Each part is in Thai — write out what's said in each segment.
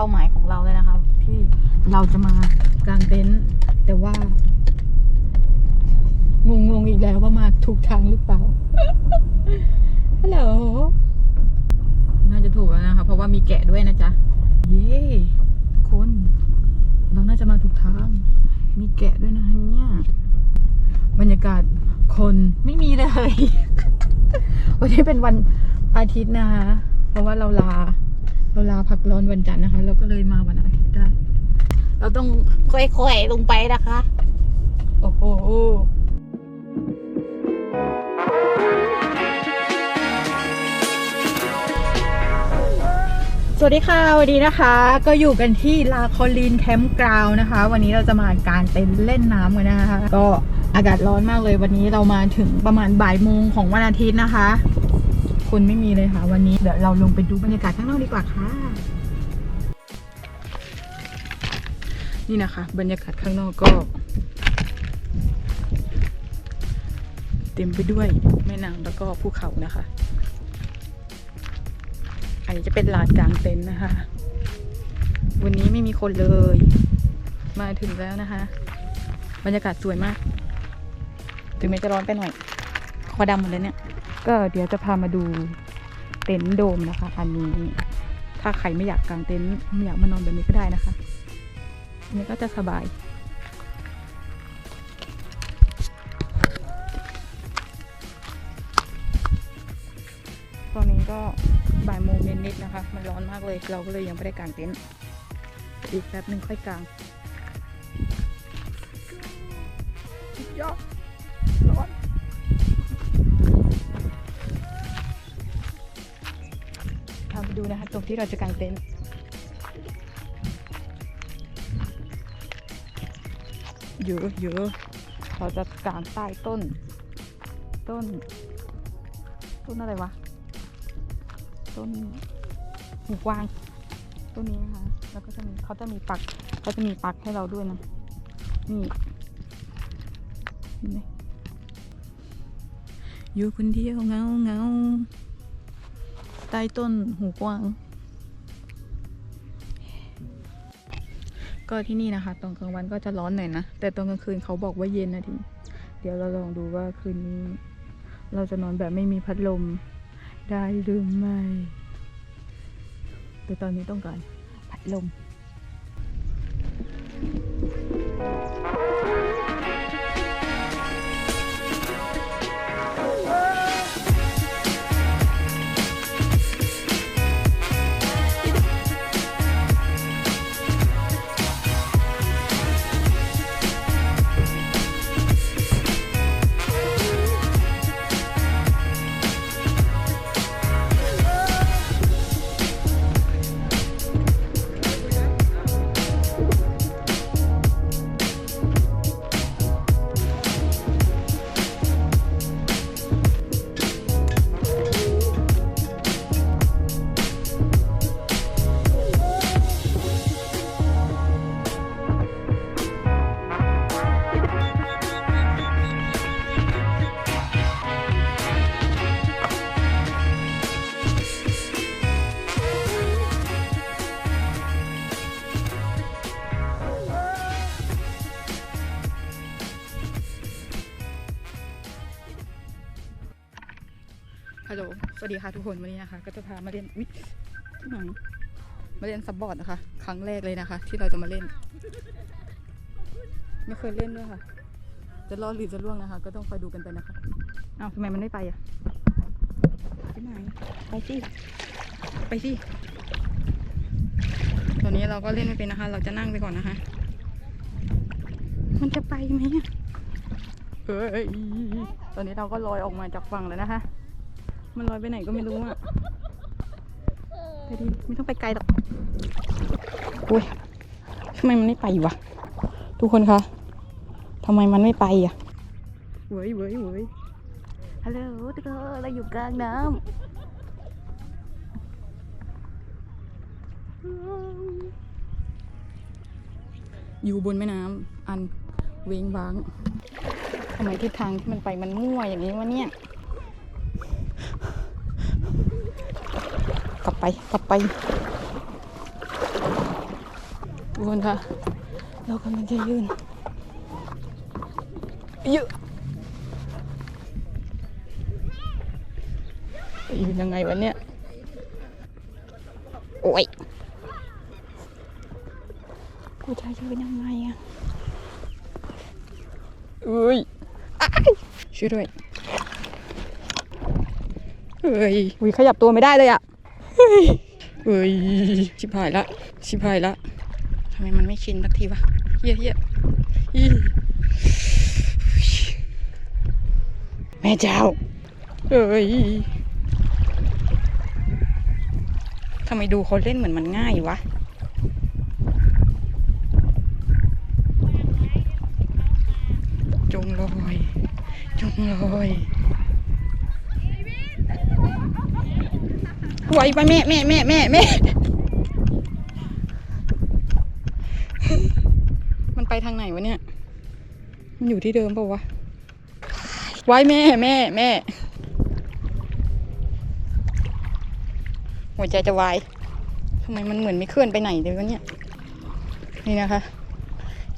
ป้าหมายของเราเลยนะคะที่เราจะมากางเต็นท์แต่ว่างงงๆอีกแล้วว่ามาถูกทางหรือเปล่าฮัลโหลน่าจะถูกแล้วนะคะเพราะว่ามีแกะด้วยนะจ๊ะเย้คน เราน่าจะมาถูกทาง มีแกะด้วยนะเนี่ยบรรยากาศคนไม่มีเลยวันนี้เป็นวันอาทิตย์นะคะเพราะว่าเราลา เราลาพักร้อนวันจันทร์นะคะ เราก็เลยมาวันอาทิตย์ได้ เราต้องค่อยๆลงไปนะคะ โอ้โหสวัสดีค่ะ วันนี้นะคะ ก็อยู่กันที่ลาคอลินแคมป์กราวนะคะ วันนี้เราจะมากางเต็นท์เล่นน้ำกันนะคะ ก็อากาศร้อนมากเลยวันนี้เรามาถึงประมาณบ่ายโมงของวันอาทิตย์นะคะ คนไม่มีเลยค่ะ วันนี้เดี๋ยวเราลงไปดูบรรยากาศข้างนอกดีกว่าค่ะ นี่นะคะ บรรยากาศข้างนอกก็ เต็มไปด้วยแม่น้ำแล้วก็ภูเขานะคะ อันนี้จะเป็นลานกลางเต็นท์นะคะ วันนี้ไม่มีคนเลย มาถึงแล้วนะคะ บรรยากาศสวยมาก ถึงแม้จะร้อนไปหน่อย คอดำหมดเลยเนี่ย ก็เดี๋ยวจะพามาดูเต็นท์โดมนะคะ อันนี้ถ้าใครไม่อยากกางเต็นท์ไม่อยากมานอนแบบนี้ก็ได้นะคะอันนี้ก็จะสบายตอนนี้ก็บ่ายโมงนิดๆนะคะ มันร้อนมากเลย เราก็เลยยังไม่ได้กางเต็นท์อีกแป๊บนึงค่อยกางยอด ตรงที่เราจะกางเต็นท์เยอะเยอะเราจะกางใต้ต้น ต้น ต้นอะไรวะ ต้นหูกวางต้นนี้นะคะ แล้วก็จะมีเขาจะมีปักเขาจะมีปักให้เราด้วยนะ นี่เห็นไหมอยู่คนเดียวเงาเงา ใต้ต้นหูกวาง ก็ที่นี่นะคะ ตอนกลางวันก็จะร้อนหน่อยนะ แต่ตอนกลางคืนเขาบอกว่าเย็นนะทีเดี๋ยวเราลองดูว่าคืนนี้ เราจะนอนแบบไม่มีพัดลมได้หรือไม่แต่ตอนนี้ต้องการพัดลม ทุกคนวันนี้นะคะ ก็จะพามาเล่นวิหนังมาเล่นซับบอร์ดนะคะ ครั้งแรกเลยนะคะ ที่เราจะมาเล่น ไม่เคยเล่นด้วยค่ะ จะรอดหรือจะล่วงนะคะ ก็ต้องคอยดูกันไปนะคะอ้าวทำไมมันไม่ไปอะไปไหนไปสิไปสิตอนนี้เราก็เล่นไม่เป็นนะคะ เราจะนั่งไปก่อนนะคะ มันจะไปไหมอะเฮ้ยตอนนี้เราก็ลอยออกมาจากฝั่งแล้วนะคะ มันลอยไปไหนก็ไม่รู้อะไปดิไม่ต้องไปไกลหรอกโอ้ยทำไมมันไม่ไปวะทุกคนคะทำไมมันไม่ไปอะเว้ยเว้ยเว้ยฮัลโหลทุกคนเราอยู่กลางน้ำอยู่บนแม่น้ำอันเวงว้างทำไมทิศทางที่มันไปมันมั่วอย่างนี้วะเนี่ย กลับ ไปกลับไปทุกคนคะเรากำลังจะยืนเยอะยืนยังไงวะเนี่ย โอ้ยกูจะยืนยังไงอะเอ้ยอ้ยช่วยด้วยเอ้ยขยับตัวไม่ได้เลยอะ อ้ยชิบหายละ ชิบหายละทำไมมันไม่ชินสักทีวะเฮียเฮียแม่เจ้า เอ้ยทำไมดูเขาเล่นเหมือนมันง่ายวะจงลอย จงลอย ไวไปแม่แม่แม่แม่แม่มันไปทางไหนวะเนี่ย มันอยู่ที่เดิมป่าวะไว้แม่แม่แม่ หัวใจจะวายทำไมมันเหมือนไม่เคลื่อนไปไหนเลยวะเนี่ย นี่นะคะ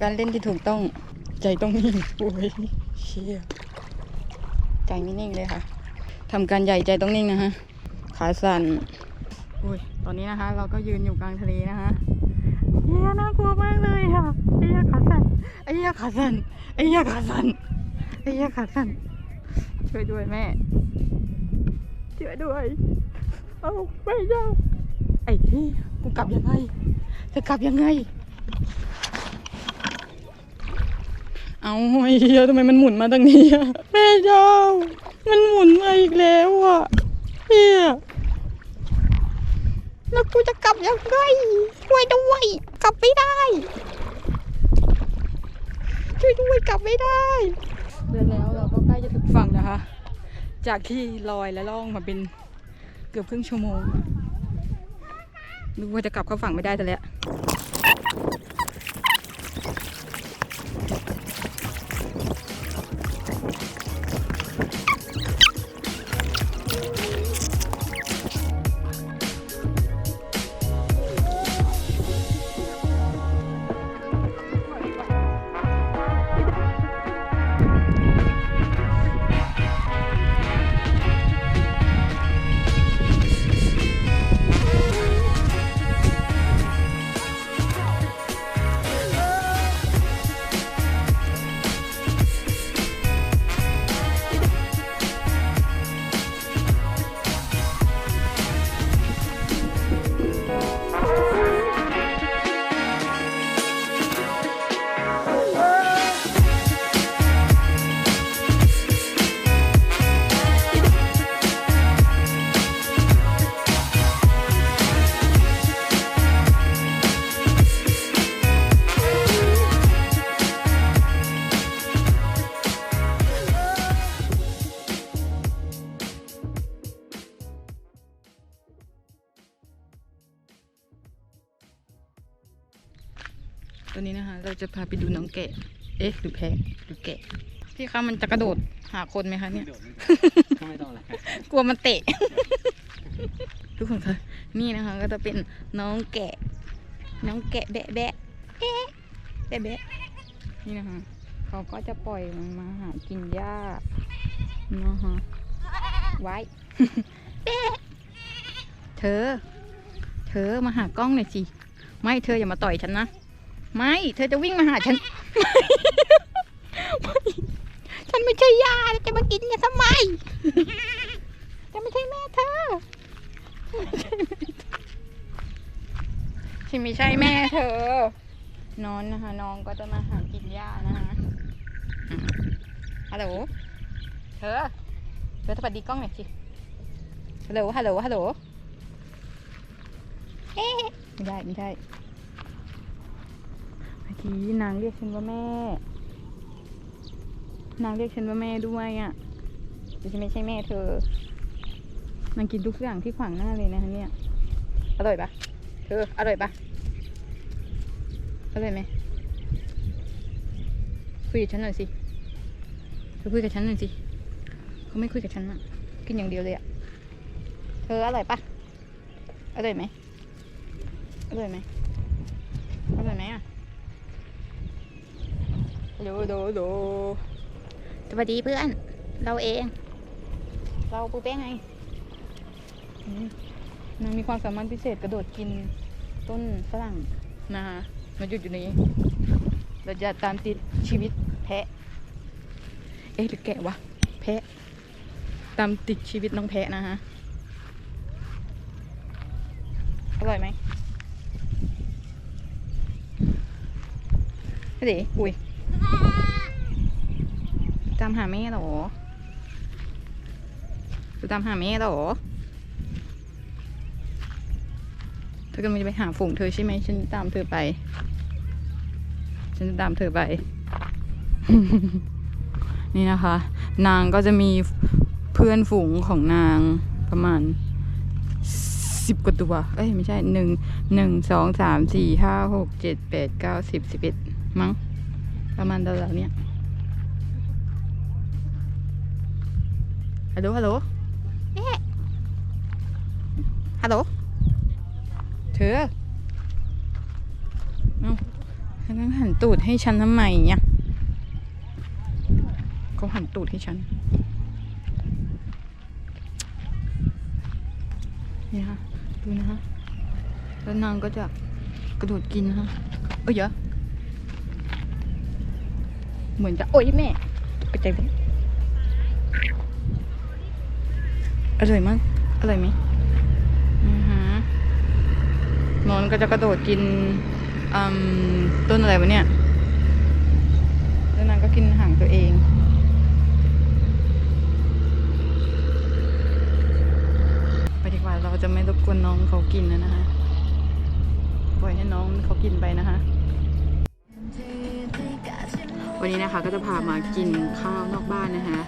การเล่นที่ถูกต้องใจต้องนิ่งโอ้ยเชี่ยใจไม่นิ่งเลยค่ะทำการใหญ่ใจต้องนิ่งนะฮะ ขาสั่นอุ้ยตอนนี้นะคะ เราก็ยืนอยู่กลางทะเลนะคะเฮียน่ากลัวมากเลยค่ะไอ้เหี้ยขาสั่นไอ้เหี้ยขาสั่นไอ้เหี้ยขาสั่นไอ้เหี้ยขาสั่นช่วยด้วยแม่ช่วยด้วยเอาไม่ยอมไอ้ที่กูกลับยังไงจะกลับยังไง เอาไอ้เหี้ยทำไมมันหมุนมาทางนี้อะแม่เจ้ามันหมุนมาอีกแล้วอะ เฮียแล้วกูจะกลับยังไงช่วยด้วย กลับไม่ได้ ช่วยด้วยกลับไม่ได้ เดินแล้วเราก็ใกล้จะถึงฝั่งนะคะ จากที่ลอยและล่องมาเป็นเกือบครึ่งชั่วโมงนึกว่าจะกลับเข้าฝั่งไม่ได้แต่แล้ว ตอนนี้นะคะ เราจะพาไปดูน้องแกะ เอ๊ะหรือแพะหรือแกะ พี่คะมันจะกระโดดหาคนไหมคะเนี่ย ไม่ต้องละกลัวมันเตะ ทุกคนคะนี่นะคะ ก็จะเป็นน้องแกะ น้องแกะแบะแบะเอ๊ะแบะแบะนี่นะคะ เขาก็จะปล่อยมันมาหากินหญ้านะคะไว้แบะเธอ เธอมาหากล้องหน่อยสิ ไม่เธออย่ามาต่อยฉันนะ ไม่ เธอจะวิ่งมาหาฉันไม่ฉันไม่ใช่ยาจะมากินกันทำไม จะไม่ใช่แม่เธอ ฉันไม่ใช่แม่เธอ นอนนะคะ น้องก็จะมาหากินหญ้านะคะอืมฮัลโหล เธอ เธอสวัสดีกล้องหน่อยสิ ฮัลโหล ฮัลโหล ฮัลโหล เอ๊ะไม่ได้ ไม่ได้เมื่อกี้นางเรียกฉันว่าแม่ นางเรียกฉันว่าแม่ด้วยอะแต่ฉันไม่ใช่แม่เธอ นางกินทุกอย่างที่ขวางหน้าเลยนะคะเนี่ย อร่อยปะเธอ อร่อยปะอร่อยไหมคุยกับฉันหน่อยสิเธอคุยกับฉันหน่อยสิเขาไม่คุยกับฉันอะกินอย่างเดียวเลยอะเธออร่อยปะอร่อยไหมอร่อยไหมอร่อยไหมอะ ดโดโดสวัสดีเพื่อน เราเอง เราปูเป้งไงอืมนางมีความสามารถพิเศษกระโดดกินต้นฝรั่งนะคะมาหยุดอยู่นี้ เราจะตามติดชีวิตแพะ เอ๊ะหรือแกะวะ แพะ ตามติดชีวิตน้องแพะนะฮะ อร่อยไหมเดี๋ยวอุ้ย ตามหาแม่หรอจะตามหาแม่หรอเธอกำลังจะไปหาฝูงเธอใช่ไหมฉันตามเธอไป ฉันจะตามเธอไป นี่นะคะ นางก็จะมีเพื่อนฝูงของนางประมาณสิบกว่าตัว เอ้ยไม่ใช่หนึ่งหนึ่งสองสามสี่ห้าหกเจ็ดแปดเก้าสิบสิบเอ็ดมั้งประมาณเท่านี้ ฮัลโหลฮัลโหลเอ๊ะฮัลโหลเธอเอ้าแล้วงั้นหันตูดให้ฉันทำไมเนี่ยเขาหันตูดให้ฉัน นี่นะคะดูนะคะแล้วนางก็จะกระโดดกินนะคะเอ้ยเยอะเหมือนจะ โอ้ยแม่กระจายไป อร่อยมาก อร่อยไหมอือฮะนอนก็จะกระโดดกินต้นอะไรวะเนี่ย แล้วนางก็กินหางตัวเองไปดีกว่าเราจะไม่รบกวนน้องเขากินนะนะคะ ปล่อยให้น้องเขากินไปนะคะ วันนี้นะคะก็จะพามากินข้าวนอกบ้านนะคะ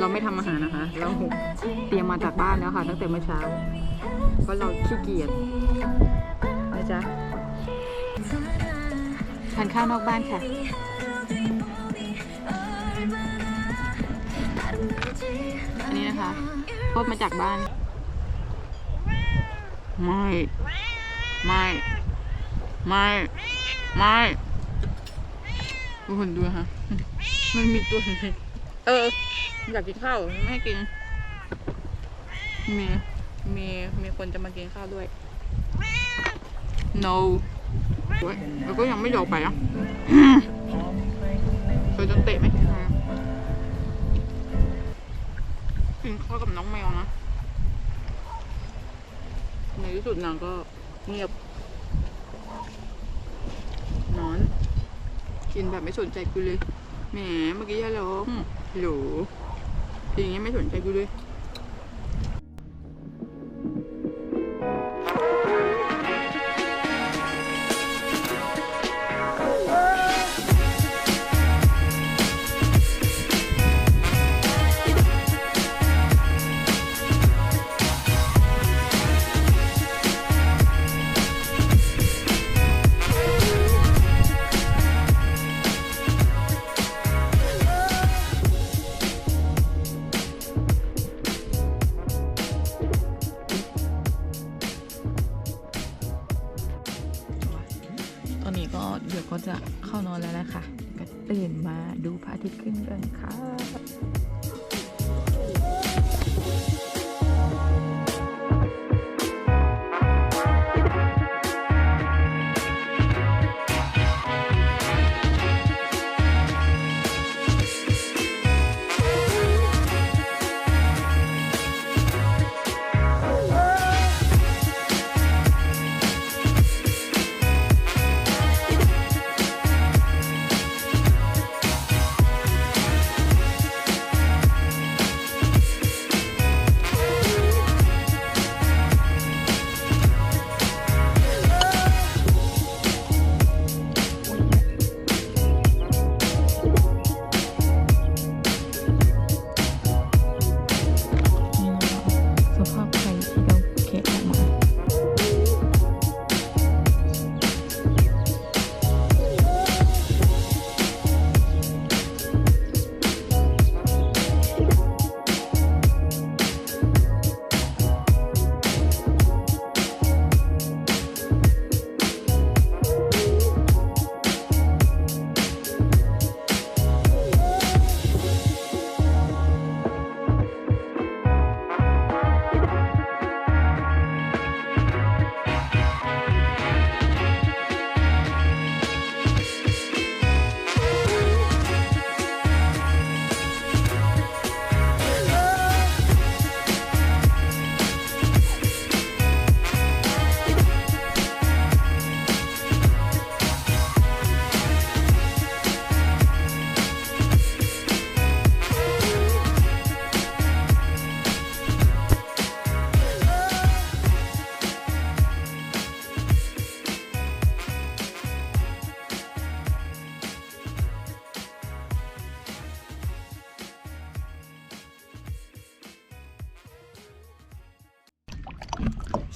เราไม่ทำอาหารนะคะ เราเตรียมมาจากบ้านแล้วค่ะ ตั้งแต่เมื่อเช้าเพราะเราขี้เกียจนะจ๊ะทานข้าวนอกบ้านค่ะอันนี้นะคะโคตรมาจากบ้าน ไม่ ไม่ ไม่ ไม่ทุกคนดูฮะ มันมีตัวหนึงเออ อยากกินข้าวไม่ให้กิน มีมีมีคนจะมากินข้าวด้วย no โอ้ยแล้วก็ยังไม่ยอมไปอะเคยโดนเตะไหมกินข้าวกับน้องแมวนะ ในที่สุดนางก็เงียบ นอน กินแบบไม่สนใจกูเลย แหม เมื่อกี้ฮัลโหลฮัลโหลที อย่างเงี้ไม่สนใจกูเลย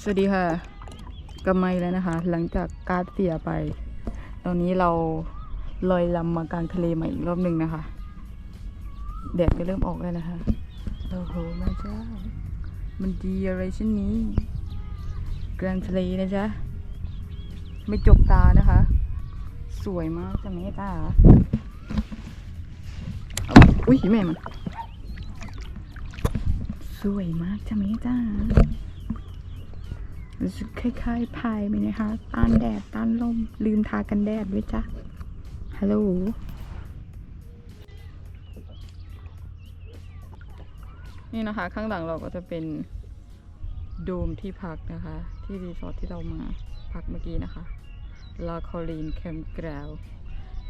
สวัสดีค่ะกลับมแล้วนะคะ หลังจากการเสียไป ตอนนี้เราลอยลำมากลางทะเลใหม่อีกรอบหนึ่งนะคะแดดก็เริ่มออกแล้วนะคะโอ้โหแม่เจ้ามันดีอะไรเช่นนี้ กลางทะเลนะจ๊ะไม่จกตานะคะ สวยมากจ้ะแม่ตาอาอุ้ยแม่มันสวยมากจ้ะแม่จ้า รู้สึกคล้ายๆพายไหมนะคะ ต้านแดด ต้านลม ลืมทากันแดดด้วยจ้ะ ฮัลโหลนี่นะคะ ข้างหลังเราก็จะเป็นโดมที่พักนะคะ ที่รีสอร์ทที่เรามาพักเมื่อกี้นะคะลาคอลีนแคมป์กราว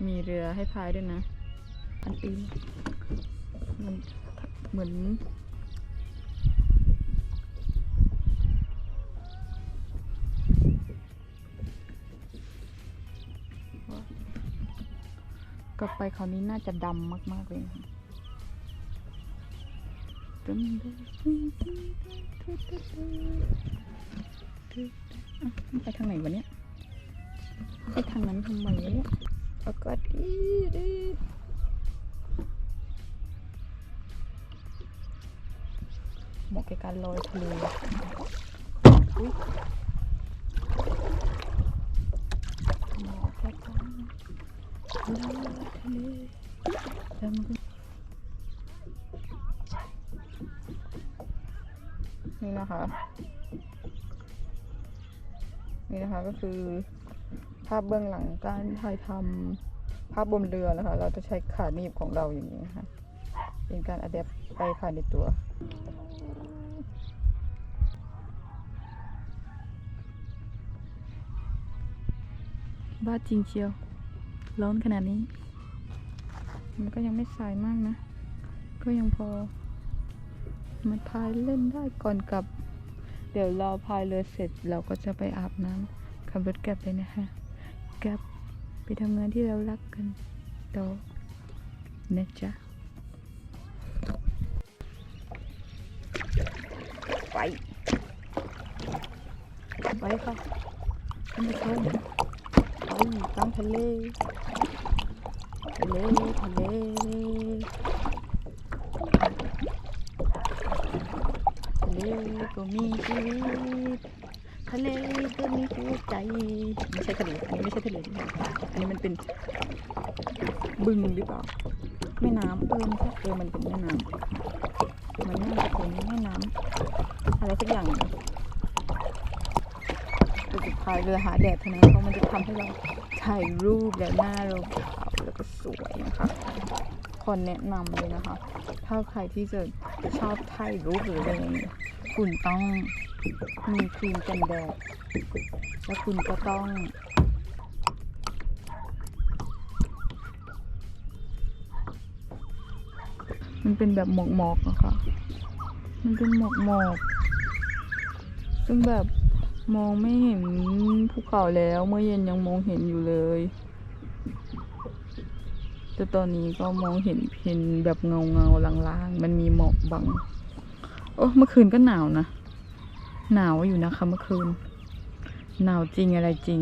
มีเรือให้พายด้วยนะ อันตีนมันเหมือน ต่อไปคราวนี้น่าจะดำมาก ๆ เลยไปทางไหนวะเนี่ย ไปทางนั้นทำไมเนี่ยแล้วก็ดีดีเหมาะกับการลอยทะเล แล้วมันก็นี่นะคะ นี่นะคะก็คือ ภาพเบื้องหลังการถ่ายทำภาพบนเรือนะคะ เราจะใช้ขาหนีบของเราอย่างนี้นะคะเป็นการอัดแอปไปภายในตัวบ้าจริงเชียว ร้อนขนาดนี้ มันก็ยังไม่สายมากนะ ก็ยังพอมาพายเล่นได้ก่อนกลับ เดี๋ยวเราพายเรือเสร็จเราก็จะไปอาบน้ำขับรถกลับเลยนะคะกลับไปทำงานที่เรารักกันต่อนะจ๊ะไปไปค่ะท่านผู้ชมไปกลางทะเล ทะเลทะเลทะเลก็มีชีวิตทะเลก็มีหัวใจไม่ใช่ทะเลอันนี้ไม่ใช่ทะเลนี่อันนี้มันเป็นบึงหรือเปล่าแม่น้ำเออไม่ใช่เออมันเป็นแม่น้ำมันน่าจะเป็นแม่น้ำอะไรสักอย่างสุดท้ายเรือหาแดดเท่านั้นเพราะมันจะทำให้เราถ่ายรูปแล้วหน้าเราขาวแล้วก็สวยนะคะ คนแนะนำเลยนะคะ ถ้าใครที่จะชอบถ่ายรูปหรืออะไรอย่างเงี้ยคุณต้องมีครีมกันแดด แล้วคุณก็ต้อง มันเป็นแบบหมอกหมอกๆอะค่ะมันเป็นหมอกหมอกๆซึ่งแบบมองไม่เห็นภูเขาแล้ว เมื่อเย็นยังมองเห็นอยู่เลย แต่ตอนนี้ก็มองเห็นเพียงแบบเงาเงาลางๆ มันมีหมอกบัง โอ้เมื่อคืนก็หนาวนะ หนาวอยู่นะคะเมื่อคืน หนาวจริงอะไรจริง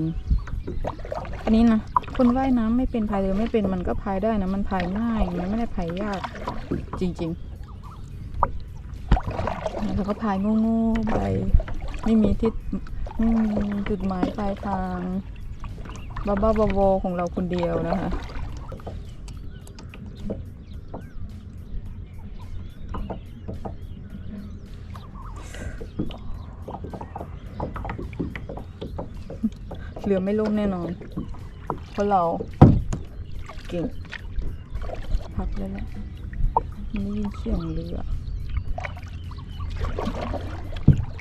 อันนี้นะ คนว่ายน้ำไม่เป็นพายเรือไม่เป็นมันก็พายได้นะ มันพายง่ายมันไม่ได้พายยาก จริงๆแล้วก็พายโง่ๆไป ไม่มีทิศไม่มีจุดหมายปลายทางบ้าบ้าๆบอๆของเราคนเดียวนะคะ เรือไม่ล่มแน่นอน เพราะเราเก่ง พักแล้วแหละไม่ได้ยินเสียงเรือ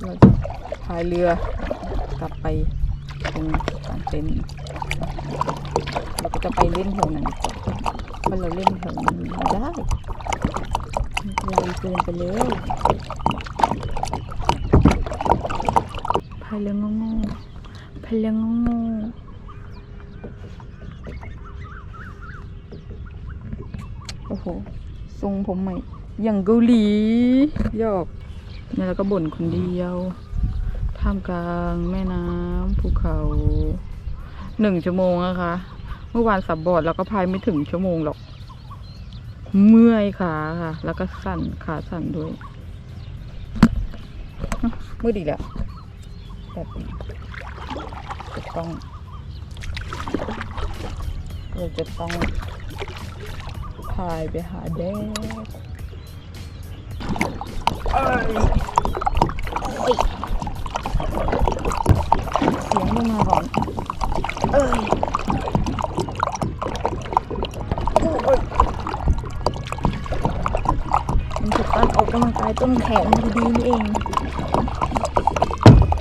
เราจะพายเรือกลับไปตรงกลางเต็นท์เราก็จะไปเล่นแถวนั้นเพราะเราเล่นแถวนี้ไม่ได้มันไกลเกินไปเลยพายเรืองงงๆพายเรืองงงๆ โอ้โห ทรงผมใหม่ อย่างเกาหลียอกแล้วเราก็บ่นคนเดียว ท่ามกลางแม่น้ำภูเขาหนึ่งชั่วโมงนะคะ เมื่อวานสับบอดแล้วก็พายไม่ถึงชั่วโมงหรอก เมื่อยขาค่ะ แล้วก็สั่นขาสั่นด้วยอะมืดอีกแล้วแบบจะต้องเราจะต้อง พายไปหาแดดเอ้ยโอ้ยเสียงลงมาก่อนเอ้ยโอ้ยมันคือการออกกำลังกายต้นแขนดีๆนี่เอง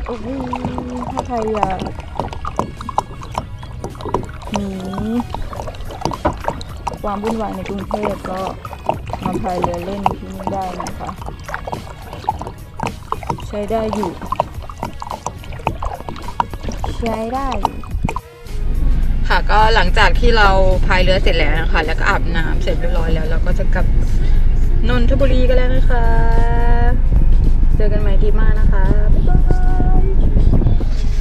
โอ้โหถ้าใครอยาก ความวุ่นวายในกรุงเทพก็มาพายเรือเล่นที่นี่ได้นะคะ ใช้ได้อยู่ ใช้ได้ค่ะก็หลังจากที่เราพายเรือเสร็จแล้วนะคะแล้วก็อาบน้ำเสร็จเรียบร้อยแล้ว เราก็จะกลับนนทบุรีกันแล้วนะคะ เจอกันใหม่ที่มานะคะ